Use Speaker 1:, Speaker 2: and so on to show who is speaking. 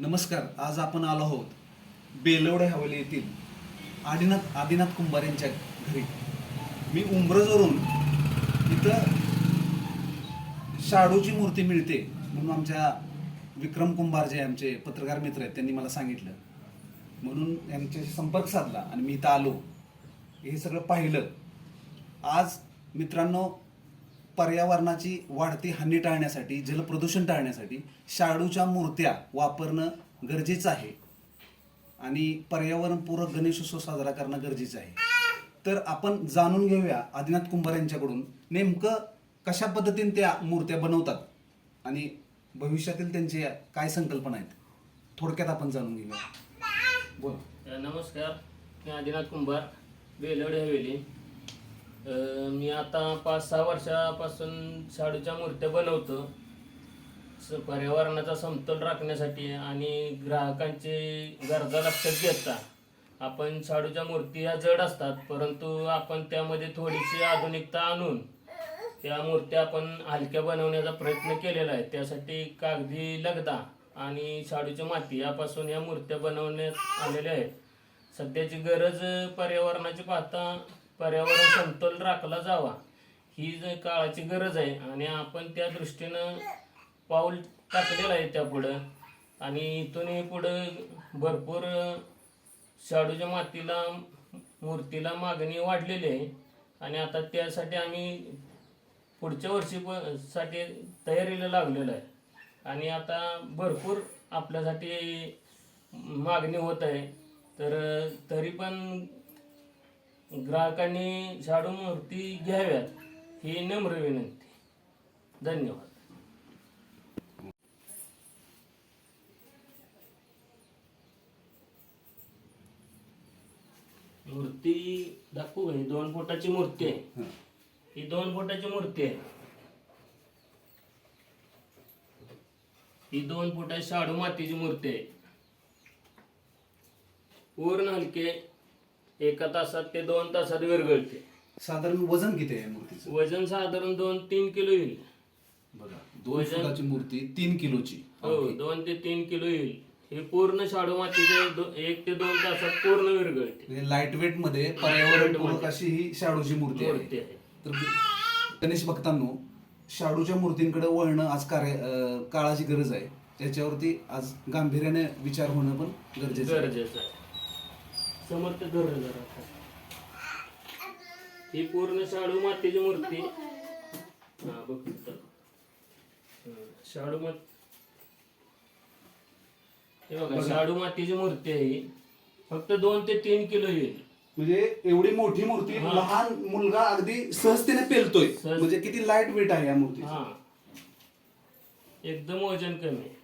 Speaker 1: नमस्कार आज आपण आलो आहोत बेलवडे हवेली येथील आदिनाथ आदिनाथ कुंभार यांच्या घरी. मी उंब्रजवरून इथं शाडूची मूर्ती मिळते म्हणून आमच्या विक्रम कुंभार जे आमचे पत्रकार मित्र आहेत त्यांनी मला सांगितलं. म्हणून यांच्याशी संपर्क साधला आणि मी इथं आलो. हे सगळं पाहिलं. आज मित्रांनो पर्यावरणाची वाढती हानी टाळण्यासाठी जलप्रदूषण टाळण्यासाठी शाडूच्या मूर्त्या वापरणं गरजेचं आहे. आणि पर्यावरणपूरक गणेशोत्सव साजरा करणं गरजेचं आहे. तर आपण जाणून घेऊया आदिनाथ कुंभार यांच्याकडून नेमकं कशा पद्धतीने त्या मूर्त्या बनवतात आणि भविष्यातील त्यांचे काय संकल्पना आहेत. थोडक्यात आपण जाणून घेऊया. बोला.
Speaker 2: नमस्कार. मी आदिनाथ कुंभार बेलवडे हवेली. मी आता पाच सहा वर्षापासून शाडूच्या मूर्त्या बनवतो. स- पर्यावरणाचा समतोल राखण्यासाठी आणि ग्राहकांची गरजा लक्षात घेता. आपण शाडूच्या मूर्ती ह्या जड असतात परंतु आपण त्यामध्ये थोडीशी आधुनिकता आणून त्या मूर्त्या आपण हलक्या बनवण्याचा प्रयत्न केलेला आहे. त्यासाठी कागदी लगदा आणि शाडूची माती यापासून या मूर्त्या बनवण्यात आलेल्या आहेत. सध्याची गरज पर्यावरणाची पाहता पर्यावरण समतोल राखला जावा. ही जर काळाची गरज आहे आणि आपण त्या दृष्टीनं पाऊल टाकलेलं आहे त्या पुढं. आणि इथूनही पुढं भरपूर शाडूच्या मातीला मूर्तीला मागणी वाढलेली आहे. आणि आता त्यासाठी आम्ही पुढच्या वर्षी साठी तयारीला लागलेलो आहे. आणि आता भरपूर आपल्यासाठी मागणी होत आहे. तर तरी पण ग्राहकांनी शाडू मूर्ती घ्याव्यात ही नम्र विनंती. धन्यवाद. मूर्ती दाखवू का? ही दोन फुटाची मूर्ती आहे.
Speaker 1: हं.
Speaker 2: ही दोन फुटाची मूर्ती आहे. ही दोन फुटाची शाडू मातीची मूर्ती आहे. पूर्ण हलके एका तासात ते दोन तासात विरघळते
Speaker 1: साधारण वजन किती आहे मूर्तीचं?
Speaker 2: वजन साधारण दोन तीन किलो येईल.
Speaker 1: बघा दोन
Speaker 2: वजन-
Speaker 1: फुटाची मूर्ती तीन किलोची.
Speaker 2: हो दोन ते तीन किलो येईल. हे पूर्ण शाडू मातीचे दो- एक ते दोन तासात पूर्ण विरघळते
Speaker 1: लाइट वेटमध्ये पर्यावरणपूरक अशी ही शाडूची मूर्ती
Speaker 2: मूर्ती
Speaker 1: आहे.
Speaker 2: आहे
Speaker 1: तर गणेश भक्तांनो शाडूच्या मूर्तींकडे वळणं आज कार्य अं, काळाची गरज आहे. त्याच्यावरती आज गांभीर्याने विचार होणं पण गरजेचं आहे.
Speaker 2: गरजेचं आहे. समर्थ धरण जरा. ही पूर्ण शाडू मातीची मूर्ती. हा बघ शाडू मात हे बघा शाडू मातीची मूर्ती आहे ही. फक्त दोन ते तीन किलो येईल.
Speaker 1: म्हणजे एवढी मोठी मूर्ती लहान मुलगा अगदी सहजतेने पेलतोय.
Speaker 2: सहज-
Speaker 1: म्हणजे किती लाइट वेट आहे या मूर्ती
Speaker 2: हा. एकदम वजन कमी आहे.